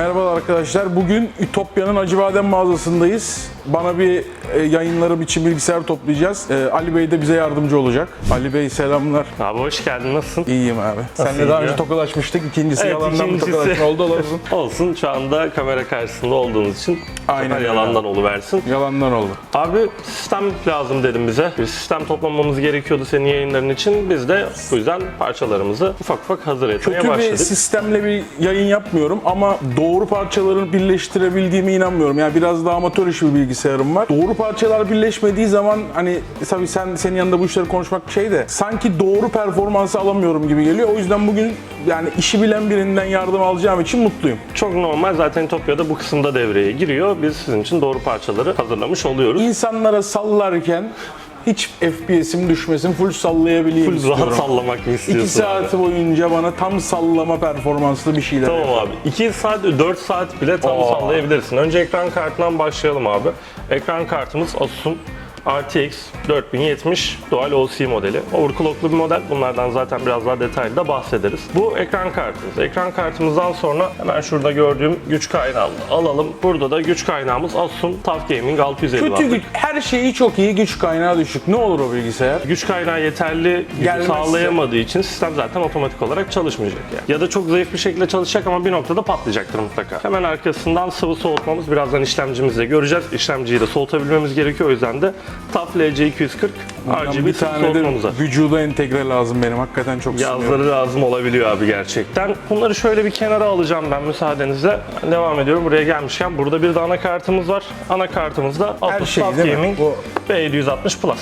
Merhabalar arkadaşlar. Bugün Ütopya'nın Acıbadem mağazasındayız. Bana bir e, yayınlarım için bilgisayar toplayacağız. E, Ali Bey de bize yardımcı olacak. Ali Bey selamlar. Abi hoş geldin, nasılsın? İyiyim abi. Seninle daha önce gidiyor? tokalaşmıştık. İkincisi Evet, yalandan bir ikincisi. tokalaşma oldu olsun. Olsun, şu anda kamera karşısında olduğumuz için Aynen Aynen öyle. yalandan oluversin. Yalandan oldu. Abi sistem lazım dedim bize. Bir sistem toplamamız gerekiyordu senin yayınların için. Biz de bu yüzden parçalarımızı ufak ufak hazır etmeye Kötü bir başladık. sistemle bir yayın yapmıyorum ama doğru parçaların birleştirebildiğime inanmıyorum. Yani biraz daha amatör işi bir bilgisayarım var. Doğru parçalar birleşmediği zaman hani tabii sen senin yanında bu işleri konuşmak şey de sanki doğru performansı alamıyorum gibi geliyor. O yüzden bugün yani işi bilen birinden yardım alacağım için mutluyum. Çok normal zaten Topya'da bu kısımda devreye giriyor. Biz sizin için doğru parçaları hazırlamış oluyoruz. İnsanlara sallarken hiç FPS'im düşmesin, full sallayabileyim Full istiyorum. rahat sallamak mı istiyorsun 2 abi? saat boyunca bana tam sallama performanslı bir şeyler. Tamam abi. 2 saat, 4 saat bile tam Aa. sallayabilirsin. Önce ekran kartından başlayalım abi. Ekran kartımız Asus'un RTX 4070 Dual OC modeli. Overclocklu bir model. Bunlardan zaten biraz daha detaylı da bahsederiz. Bu ekran kartımız. Ekran kartımızdan sonra hemen şurada gördüğüm güç kaynağını alalım. Burada da güç kaynağımız Asus'un TUF Gaming 650 Kötü güç, her şeyi çok iyi, güç kaynağı düşük. Ne olur o bilgisayar? Güç kaynağı yeterli gücü sağlayamadığı için sistem zaten otomatik olarak çalışmayacak yani. Ya da çok zayıf bir şekilde çalışacak ama bir noktada patlayacaktır mutlaka. Hemen arkasından sıvı soğutmamız birazdan işlemcimizde göreceğiz. İşlemciyi de soğutabilmemiz gerekiyor o yüzden de TUF LC240 Bundan RGB bir tane de vücuda entegre lazım benim. Hakikaten çok. Yazları lazım olabiliyor abi gerçekten. Bunları şöyle bir kenara alacağım ben müsaadenizle. Devam ediyorum buraya gelmişken. Burada bir de anakartımız var. Anakartımızda Asus şey TUF değil mi? Gaming Bu- B760 Plus.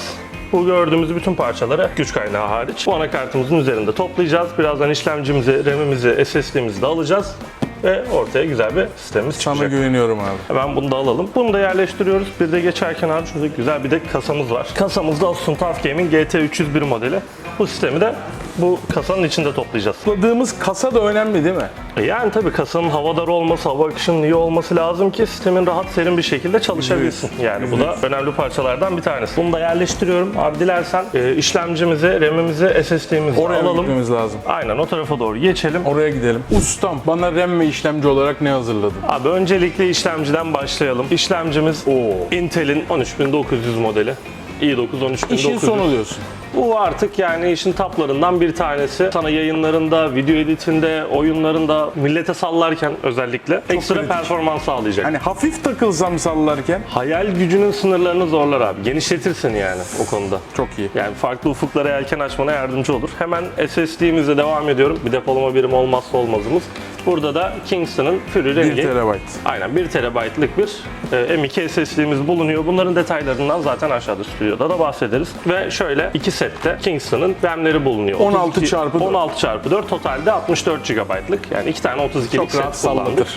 Bu gördüğümüz bütün parçaları güç kaynağı hariç bu anakartımızın üzerinde toplayacağız. Birazdan işlemcimizi, RAM'imizi, SSD'mizi de alacağız ve ortaya güzel bir sistemimiz Sana çıkacak. güveniyorum abi. Hemen bunu da alalım. Bunu da yerleştiriyoruz. Bir de geçerken abi şurada güzel bir de kasamız var. Kasamızda Asus'un TUF Gaming GT301 modeli. Bu sistemi de bu kasanın içinde toplayacağız. Topladığımız kasa da önemli değil mi? E Yani tabii kasanın havadar olması, hava akışının iyi olması lazım ki sistemin rahat serin bir şekilde çalışabilsin. Yani bu da önemli parçalardan bir tanesi. Bunu da yerleştiriyorum. Abi dilersen e, işlemcimizi, RAM'imizi, SSD'mizi Oraya alalım. gitmemiz lazım. Aynen o tarafa doğru geçelim. Oraya gidelim. Ustam bana RAM ve işlemci olarak ne hazırladın? Abi öncelikle işlemciden başlayalım. İşlemcimiz Intel'in 13900 modeli. İ9 13900. İşin sonu diyorsun. Bu artık yani işin taplarından bir tanesi. Sana yayınlarında, video editinde, oyunlarında, millete sallarken özellikle ekstra kritik. performans sağlayacak. Hani hafif takılsam sallarken Hayal gücünün sınırlarını zorlar abi. Genişletirsin yani o konuda. çok iyi. Yani farklı ufuklara yelken açmana yardımcı olur. Hemen SSD'mizle devam ediyorum. Bir depolama birimi olmazsa olmazımız. Burada da Kingston'ın Fury 1 rengi. TB. Aynen 1 TB'lık bir e, M2 SSD'miz bulunuyor. Bunların detaylarından zaten aşağıda stüdyoda da bahsederiz. Ve şöyle iki sette Kingston'ın RAM'leri bulunuyor. 16 32 çarpı dört. 16 çarpı 4 totalde 64 GB'lık. Yani iki tane 32'lik Çok set rahat kullandık. sallatır.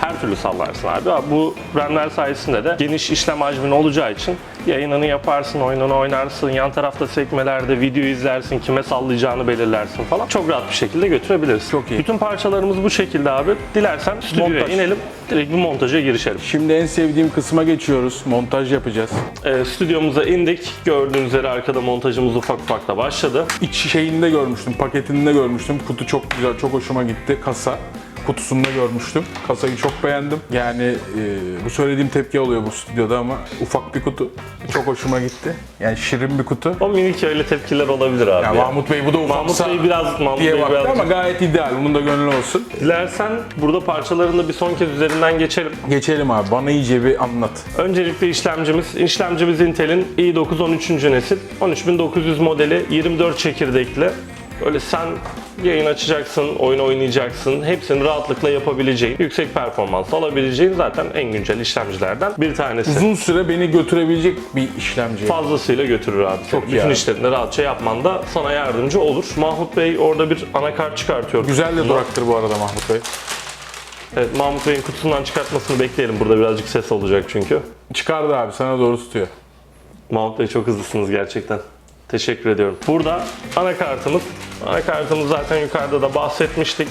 Her türlü sallarsın abi. Abi Bu RAM'ler sayesinde de geniş işlem hacmin olacağı için yayınını yaparsın, oyununu oynarsın, yan tarafta sekmelerde video izlersin, kime sallayacağını belirlersin falan. Çok rahat bir şekilde götürebiliriz. Çok iyi. Bütün parçalarımız bu şekilde abi. Dilersen stüdyoya inelim, direkt bir montaja girişelim. Şimdi en sevdiğim kısma geçiyoruz. Montaj yapacağız. Ee, stüdyomuza indik. Gördüğünüz üzere arkada montajımız ufak ufak da başladı. İç şeyinde görmüştüm, paketinde görmüştüm. Kutu çok güzel, çok hoşuma gitti. Kasa kutusunda görmüştüm. Kasayı çok beğendim. Yani e, bu söylediğim tepki oluyor bu stüdyoda ama ufak bir kutu. Çok hoşuma gitti. Yani şirin bir kutu. O minik öyle tepkiler olabilir abi. Ya ya. Mahmut Bey bu da Mahmut ufaksa Bey biraz Mahmut diye Bey baktı biraz ama gayet ideal. Bunun da gönlü olsun. Dilersen burada parçaların da bir son kez üzerinden geçelim. Geçelim abi. Bana iyice bir anlat. Öncelikle işlemcimiz, işlemcimiz Intel'in i9 13. nesil 13900 modeli 24 çekirdekli. Böyle sen yayın açacaksın, oyun oynayacaksın. Hepsini rahatlıkla yapabileceğin, yüksek performans alabileceğin zaten en güncel işlemcilerden bir tanesi. Uzun süre beni götürebilecek bir işlemci. Fazlasıyla götürür abi. Çok iyi Bütün abi. işlerini rahatça yapmanda sana yardımcı olur. Mahmut Bey orada bir anakart çıkartıyor. Güzel de duraktır bu arada Mahmut Bey. Evet, Mahmut Bey'in kutusundan çıkartmasını bekleyelim. Burada birazcık ses olacak çünkü. Çıkardı abi sana doğru tutuyor. Mahmut Bey çok hızlısınız gerçekten. Teşekkür ediyorum. Burada anakartımız. Anakartımız zaten yukarıda da bahsetmiştik.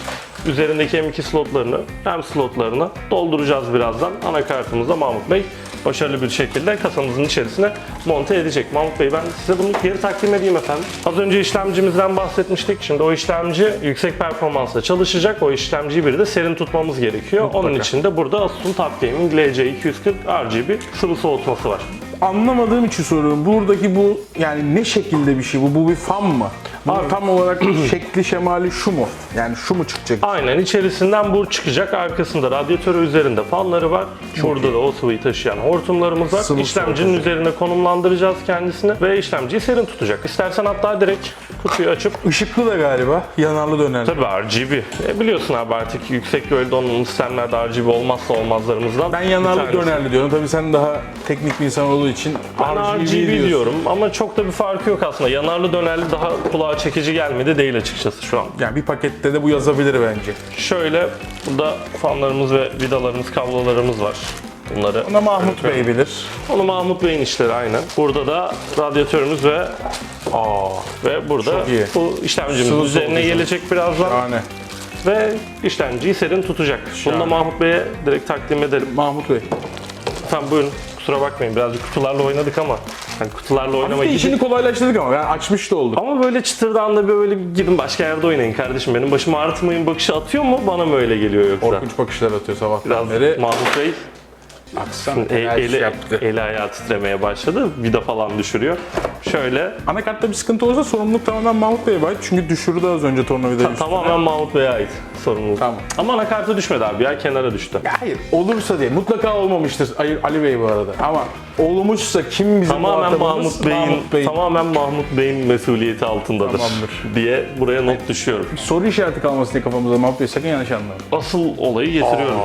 üzerindeki M2 slotlarını, RAM slotlarını dolduracağız birazdan. Anakartımızda Mahmut Bey başarılı bir şekilde kasamızın içerisine monte edecek. Mahmut Bey ben size bunu geri takdim edeyim efendim. Az önce işlemcimizden bahsetmiştik. Şimdi o işlemci yüksek performansla çalışacak. O işlemciyi bir de serin tutmamız gerekiyor. Onun için de burada Asus'un Top Gaming LC240 RGB sıvı soğutması var. Anlamadığım için soruyorum. Buradaki bu yani ne şekilde bir şey bu? Bu bir fan mı? Abi tam olarak şekli şemali şu mu? Yani şu mu çıkacak? Aynen içerisinden bur çıkacak. Arkasında radyatörü üzerinde fanları var. Burada da o sıvıyı taşıyan hortumlarımız var. Sıvı İşlemcinin soğutucu. üzerine konumlandıracağız kendisini ve işlemciyi serin tutacak. İstersen hatta direkt kutuyu açıp Işıklı da galiba. Yanarlı dönerli. Tabii RGB. E biliyorsun abi artık yüksek gölge donanımlı sistemlerde RGB olmazsa olmazlarımızdan. Ben yanarlı dönerli diyorum. Tabii sen daha teknik bir insan olduğu için Ben RGB, diyorsun. diyorum ama çok da bir farkı yok aslında. Yanarlı dönerli daha kulağa çekici gelmedi değil açıkçası şu an. Yani bir pakette de bu yazabilir bence. Şöyle burada fanlarımız ve vidalarımız, kablolarımız var. Bunları Ona Mahmut Bey bilir. Onu Mahmut Bey'in işleri aynen. Burada da radyatörümüz ve Aa, ve burada Çok iyi. bu işlemcimiz Sıvı üzerine soğutucu. gelecek birazdan yani ve işlemciyi serin tutacak. Bunu da Şahane. Mahmut Bey'e direkt takdim edelim. Mahmut Bey. Efendim buyurun. Kusura bakmayın birazcık kutularla oynadık ama hani kutularla oynama Bir de gibi. işini kolaylaştırdık ama yani açmış da olduk. Ama böyle çıtırdan böyle bir gidin başka yerde oynayın kardeşim. Benim başımı ağrıtmayın bakışı atıyor mu? Bana mı öyle geliyor yoksa? Korkunç bakışlar atıyor sabahtan Biraz beri. Mahmut Bey Aksan e- enerji eli, yaptı. eli ayağı titremeye başladı. Vida falan düşürüyor. Şöyle Anakartta bir sıkıntı olursa sorumluluk tamamen Mahmut Bey'e ait. Çünkü düşürdü az önce tornavidayı. üstüne. tamamen Mahmut Bey'e ait sorumluluk. Tamam. Ama anakartı düşmedi abi ya kenara düştü. Ya hayır olursa diye mutlaka olmamıştır Ali, Ali Bey bu arada. Ama olmuşsa kim bizim Tamamen? Mahmut Bey'in Mahmut Bey. tamamen Mahmut Bey'in mesuliyeti altındadır Tamamdır. diye buraya not düşüyorum. Soru işareti kalmasın diye kafamızda Mahmut Bey sakın yanlış anlamayın. Asıl olayı getiriyorum.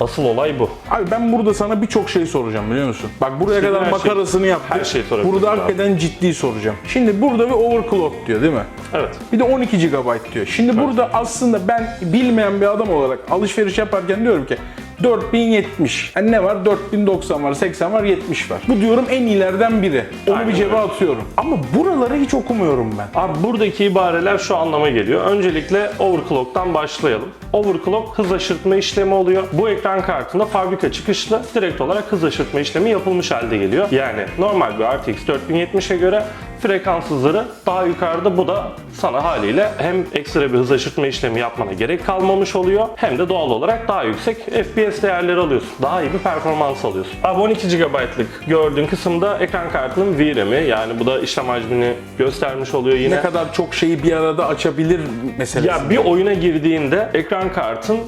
Asıl olay bu. Abi ben burada sana birçok şey soracağım biliyor musun? Bak buraya İstediğin kadar her şey- makarasını yaptık. her şeyi sorabilirsin Burada abi. hakikaten ciddi soracağım. Şimdi burada bir overclock diyor değil mi? Evet. Bir de 12 GB diyor. Şimdi burada aslında ben bilmeyen bir adam olarak alışveriş yaparken diyorum ki 4070. Yani ne var? 4090 var, 80 var, 70 var. Bu diyorum en iyilerden biri. Onu Aynen bir cebe öyle. atıyorum. Ama buraları hiç okumuyorum ben. Abi buradaki ibareler şu anlama geliyor. Öncelikle overclock'tan başlayalım. Overclock hız aşırtma işlemi oluyor. Bu ekran kartında fabrika çıkışlı direkt olarak hız aşırtma işlemi yapılmış halde geliyor. Yani normal bir RTX 4070'e göre frekans hızları daha yukarıda. Bu da sana haliyle hem ekstra bir hız aşırtma işlemi yapmana gerek kalmamış oluyor hem de doğal olarak daha yüksek FPS değerleri alıyorsun. Daha iyi bir performans alıyorsun. Abi 12 GB'lık gördüğün kısımda ekran kartının VRAM'i yani bu da işlem hacmini göstermiş oluyor yine. Ne kadar çok şeyi bir arada açabilir meselesi. Ya bir oyuna girdiğinde ekran kartın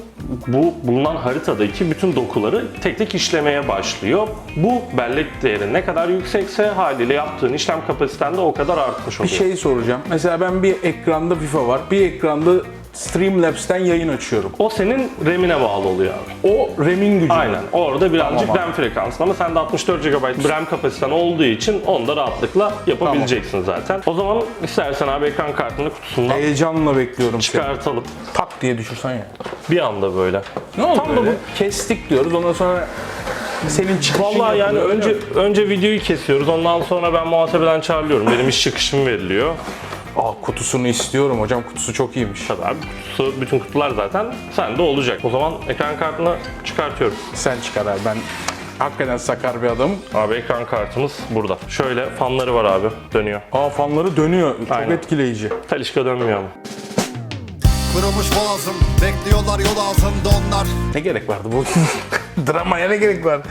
bu bulunan haritadaki bütün dokuları tek tek işlemeye başlıyor. Bu bellek değeri ne kadar yüksekse haliyle yaptığın işlem kapasiten de o kadar artmış Bir oluyor. şey soracağım. Mesela ben bir ekranda FIFA var, bir ekranda Streamlabs'ten yayın açıyorum. O senin RAM'ine bağlı oluyor abi. O RAM'in gücü. Aynen. Orada birazcık Tamam abi. RAM frekansın ama sende 64 GB RAM kapasiten olduğu için onu da rahatlıkla yapabileceksin zaten. O zaman istersen abi ekran kartını kutusundan Heyecanla bekliyorum seni. çıkartalım. Tak diye düşürsen ya. Bir anda böyle. Ne oldu Tam da böyle? Kestik diyoruz ondan sonra senin çıkışın Vallahi yani yapılıyor, önce öyle önce videoyu kesiyoruz. Ondan sonra ben muhasebeden çağırıyorum. Benim iş çıkışım veriliyor. Aa kutusunu istiyorum hocam kutusu çok iyiymiş. Tabii abi kutusu, bütün kutular zaten sende olacak. O zaman ekran kartını çıkartıyorum. Sen çıkar abi ben hakikaten sakar bir adamım. Abi ekran kartımız burada. Şöyle fanları var abi. Dönüyor. Aa fanları dönüyor. Çok Aynen. etkileyici. Talişka dönmüyor ama. Kırılmış boğazım Bekliyorlar yol altında onlar Ne gerek vardı bu? Dramaya ne gerek var?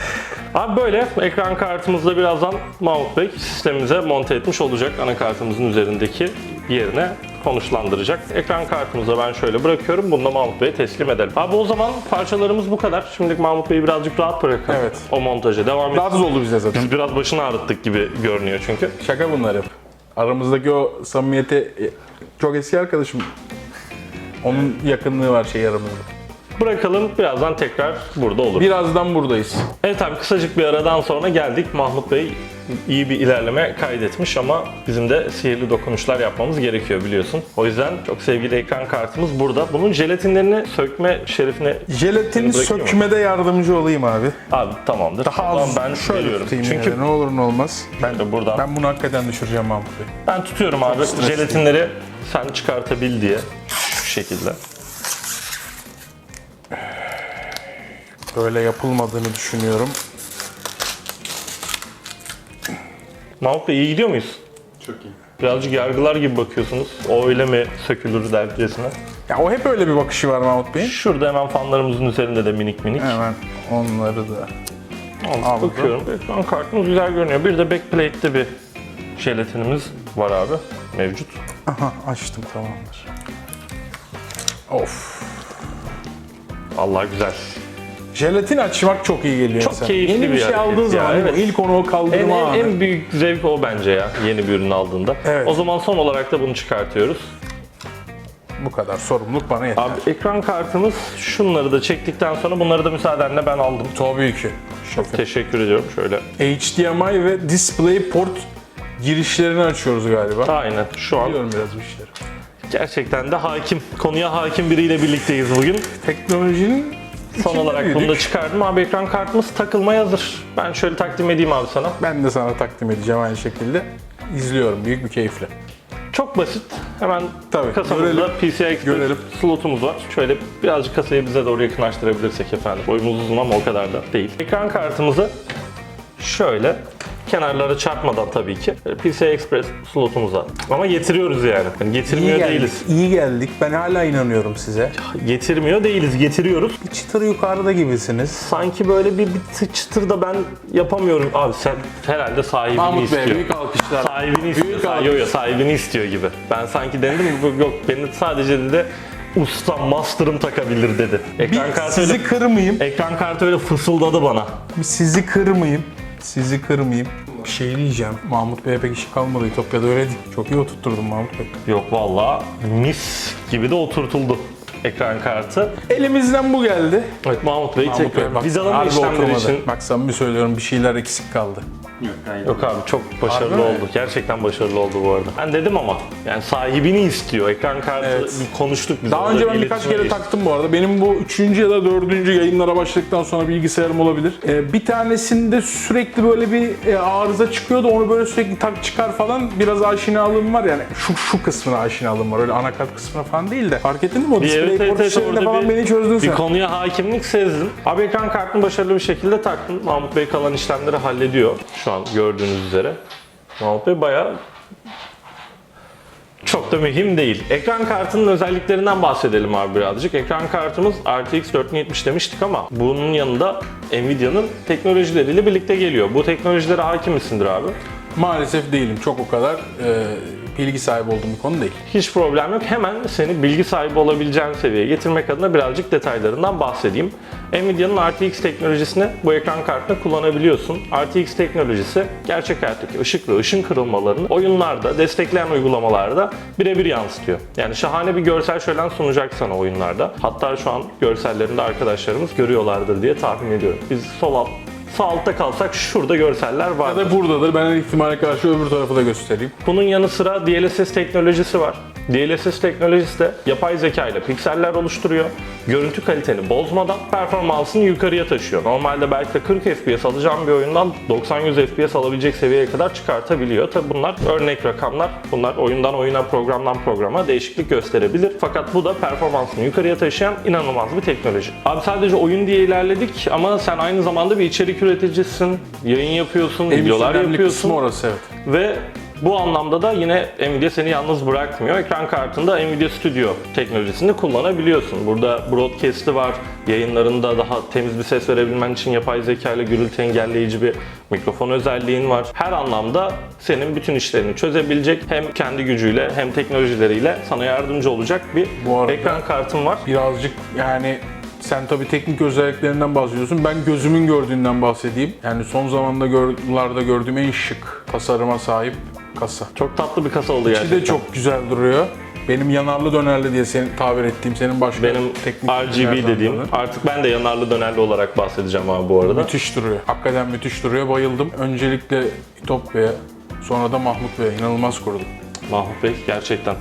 Abi böyle ekran kartımızda birazdan Mahmut Bey sistemimize monte etmiş olacak. Anakartımızın üzerindeki yerine konuşlandıracak. Ekran kartımızı ben şöyle bırakıyorum. Bunu da Mahmut Bey'e teslim edelim. Abi o zaman parçalarımız bu kadar. Şimdi Mahmut Bey'i birazcık rahat bırakalım. Evet. O montaja devam edelim. Rahatsız oldu bize zaten. Biz biraz başını ağrıttık gibi görünüyor çünkü. Şaka bunlar hep. Aramızdaki o samimiyeti e, çok eski arkadaşım. Onun yakınlığı var şey aramızda. Bırakalım birazdan tekrar burada olur. Birazdan buradayız. Evet abi kısacık bir aradan sonra geldik. Mahmut Bey iyi bir ilerleme kaydetmiş ama bizim de sihirli dokunuşlar yapmamız gerekiyor biliyorsun. O yüzden çok sevgili ekran kartımız burada. Bunun jelatinlerini sökme şerefine Jelatini sökmede yardımcı olayım abi. abi tamamdır. Daha az ben şöyle veriyorum. tutayım Çünkü de, ne olur ne olmaz. Ben, Şöyle buradan. ben bunu hakikaten düşüreceğim Mahmut Bey. ben tutuyorum abi. stresliyim. Jelatinleri sen çıkartabil diye şu şekilde. Böyle yapılmadığını düşünüyorum. Mahmut Bey iyi gidiyor muyuz? Çok iyi. Birazcık yargılar gibi bakıyorsunuz. O öyle mi sökülür dercesine. Ya o hep öyle bir bakışı var Mahmut Bey'in. Şurada hemen fanlarımızın üzerinde de minik minik. Hemen onları da. Aldık, Aldım. bakıyorum. Ekran kartımız güzel görünüyor. Bir de backplate'te bir jelatinimiz var abi. Mevcut. Aha açtım tamamdır. Of. Allah güzel. Jelatin açmak çok iyi geliyor Çok insana. keyifli Yeni bir, bir şey hareket aldığın ya, zaman evet. ilk onu o En, kaldırma en, anı. en büyük zevk o bence ya yeni bir ürün aldığında. Evet. O zaman son olarak da bunu çıkartıyoruz. Bu kadar sorumluluk bana yeter. Abi ekran kartımız şunları da çektikten sonra bunları da müsaadenle ben aldım. Tabii ki. Şefim. Teşekkür ediyorum şöyle. HDMI ve DisplayPort girişlerini açıyoruz galiba. Aynen şu an Biliyorum biraz bu işleri. gerçekten de hakim, konuya hakim biriyle birlikteyiz bugün. Teknolojinin Son içinde olarak bunu büyüdük. da çıkardım. Abi ekran kartımız takılmaya hazır. Ben şöyle takdim edeyim abi sana. Ben de sana takdim edeceğim aynı şekilde. İzliyorum büyük bir keyifle. Çok basit. Hemen Tabii, kasamızda görelim. PCI Express Görelim. slotumuz var. Şöyle birazcık kasayı bize doğru yakınlaştırabilirsek efendim. Boyumuz uzun ama o kadar da değil. Ekran kartımızı şöyle kenarlara çarpmadan tabii ki PCI Express slotumuza. Ama getiriyoruz yani. yani İyi getirmiyor geldik, değiliz. iyi geldik. Ben hala inanıyorum size. Getirmiyor değiliz, getiriyoruz. Bir çıtır yukarıda gibisiniz. Sanki böyle bir, bir çıtır da ben yapamıyorum. Abi sen herhalde sahibini Mahmut istiyor. Bey büyük alkışlar. Sahibini istiyor. Büyük Sa- alkış. Yo yo sahibini istiyor gibi. Ben sanki denedim bu- yok beni sadece dedi usta master'ım takabilir dedi. Ekran Bir kartı sizi öyle, kırmayayım. ekran kartı öyle fısıldadı bana. Bir sizi kırmayayım. Sizi kırmayayım. Bir şey diyeceğim. Mahmut Bey'e pek işi kalmadı Ütopya'da öyle değil. Çok iyi oturtturdum Mahmut Bey. Yok vallahi mis gibi de oturtuldu ekran kartı. Elimizden bu geldi. Evet Mahmut Bey Mahmut tekrar Bey bak harbi işlemleri oturmadı. için Bak samimi söylüyorum bir şeyler eksik kaldı. Yok abi çok başarılı Harbi mi? oldu. Gerçekten başarılı oldu bu arada. Ben dedim ama yani sahibini istiyor. Ekran kartı Evet. bir konuştuk biz. Daha orada, önce ben birkaç iletişime kere geçtik. taktım bu arada. Benim bu üçüncü ya da dördüncü yayınlara başladıktan sonra bilgisayarım olabilir. Ee, bir tanesinde sürekli böyle bir e, arıza çıkıyordu. Onu böyle sürekli tak çıkar falan. Biraz aşinalığım var yani. Şu şu kısmına aşinalığım var. Öyle anakart kısmına falan değil de. Fark ettin mi? O Bir display evet, evet, port evet, işlerinde orada falan bir- beni çözdün Bir sen. konuya hakimlik sezdim. Abi ekran kartını başarılı bir şekilde taktım. Mahmut Bey kalan işlemleri hallediyor şu an gördüğünüz üzere. Mahmut Bey bayağı çok da mühim değil. Ekran kartının özelliklerinden bahsedelim abi birazcık. Ekran kartımız RTX 4070 demiştik ama bunun yanında Nvidia'nın teknolojileriyle birlikte geliyor. Bu teknolojilere hakim misindir abi? Maalesef değilim. Çok o kadar e, bilgi sahibi olduğum bir konu değil. Hiç problem yok. Hemen seni bilgi sahibi olabileceğin seviyeye getirmek adına birazcık detaylarından bahsedeyim. Nvidia'nın RTX teknolojisini bu ekran kartında kullanabiliyorsun. RTX teknolojisi gerçek hayattaki ışık ve ışın kırılmalarını oyunlarda, destekleyen uygulamalarda birebir yansıtıyor. Yani şahane bir görsel şölen sunacak sana oyunlarda. Hatta şu an görsellerinde arkadaşlarımız görüyorlardır diye tahmin ediyorum. Biz sol alt, sağ altta kalsak şurada görseller var. Ya da buradadır. Ben her ihtimale karşı öbür tarafı da göstereyim. Bunun yanı sıra DLSS teknolojisi var. DLSS teknolojisi de yapay zeka ile pikseller oluşturuyor. Görüntü kaliteni bozmadan performansını yukarıya taşıyor. Normalde belki de 40 FPS alacağım bir oyundan 90-100 FPS alabilecek seviyeye kadar çıkartabiliyor. Tabi bunlar örnek rakamlar. Bunlar oyundan oyuna, programdan programa değişiklik gösterebilir. Fakat bu da performansını yukarıya taşıyan inanılmaz bir teknoloji. Abi sadece oyun diye ilerledik ama sen aynı zamanda bir içerik üreticisin, yayın yapıyorsun, En videolar yapıyorsun. orası evet. Ve bu anlamda da yine Nvidia seni yalnız bırakmıyor. Ekran kartında Nvidia Studio teknolojisini kullanabiliyorsun. Burada broadcast'i var. Yayınlarında daha temiz bir ses verebilmen için yapay zeka ile gürültü engelleyici bir mikrofon özelliğin var. Her anlamda senin bütün işlerini çözebilecek hem kendi gücüyle hem teknolojileriyle sana yardımcı olacak bir Bu arada- ekran kartın var. birazcık yani sen tabii teknik özelliklerinden bahsediyorsun. Ben gözümün gördüğünden bahsedeyim. Yani son zamanda gör, yıllarda gördüğüm en şık tasarıma sahip kasa. Çok tatlı bir kasa oldu İçi gerçekten. de çok güzel duruyor. Benim yanarlı dönerli diye senin tabir ettiğim senin başka benim teknik RGB ürünlerden dediğim. biri. Artık ben de yanarlı dönerli olarak bahsedeceğim abi bu arada. Müthiş duruyor. Hakikaten müthiş duruyor. Bayıldım. Öncelikle Ütopya'ya sonra da Mahmut Bey'e inanılmaz kurdum. Mahmut Bey gerçekten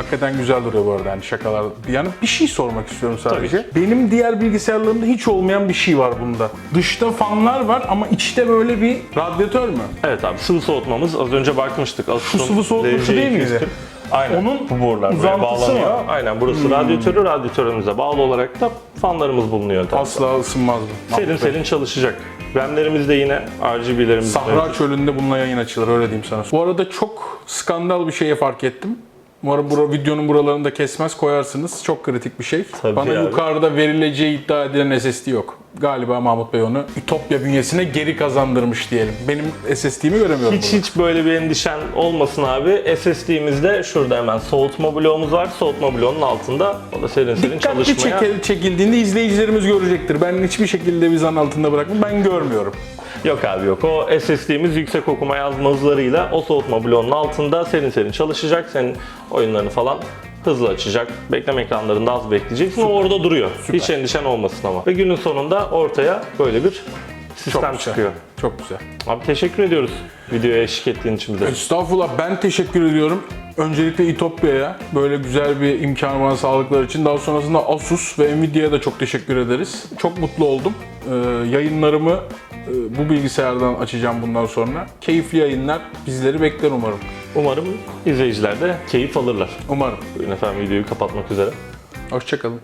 Hakikaten güzel duruyor bu arada yani şakalar. Yani bir şey sormak istiyorum sadece. Benim diğer bilgisayarlarımda hiç olmayan bir şey var bunda. Dışta fanlar var ama içte böyle bir radyatör mü? Evet abi sıvı soğutmamız az önce bakmıştık. Asus'un sıvı soğutma şu değil LC200. miydi? Aynen. Onun bu borular buraya uzantısı bağlanıyor. mı? Hmm. Aynen burası radyatörü. Radyatörümüze bağlı olarak da fanlarımız bulunuyor. tabii. Asla ısınmaz bu. Serin serin çalışacak. RAM'lerimiz de yine RGB'lerimiz Sahra çölünde bununla yayın açılır öyle diyeyim sana. Bu arada çok skandal bir şeye fark ettim. Umarım bura, videonun buralarını da kesmez koyarsınız. Çok kritik bir şey. Tabii Bana abi. yukarıda verileceği iddia edilen SSD yok. Galiba Mahmut Bey onu Ütopya bünyesine geri kazandırmış diyelim. Benim SSD'mi göremiyorum Hiç burada. hiç böyle bir endişen olmasın abi. SSD'mizde şurada hemen soğutma bloğumuz var. Soğutma bloğunun altında o da serin serin Dikkatli çalışmaya. çekil- çekildiğinde izleyicilerimiz görecektir. Ben hiçbir şekilde bir zan altında bırakmam. Ben görmüyorum. Yok abi yok. O SSD'miz yüksek okuma yazma hızlarıyla o soğutma bloğunun altında serin serin çalışacak. Senin oyunlarını falan hızlı açacak. Bekleme ekranlarında az bekleyeceksin. O orada duruyor. Hiç endişen olmasın ama. Ve günün sonunda ortaya böyle bir sistem Çok güzel. çıkıyor. Çok güzel. Abi teşekkür ediyoruz videoya eşlik ettiğin için bize. Estağfurullah ben teşekkür ediyorum. Öncelikle İtopya'ya böyle güzel bir imkan bana sağladıkları için. Daha sonrasında Asus ve Nvidia'ya da çok teşekkür ederiz. Çok mutlu oldum. Ee, yayınlarımı bu bilgisayardan açacağım bundan sonra. Keyifli yayınlar bizleri bekler umarım. Umarım izleyiciler de keyif alırlar. Umarım. Efendim videoyu kapatmak üzere. Hoşçakalın.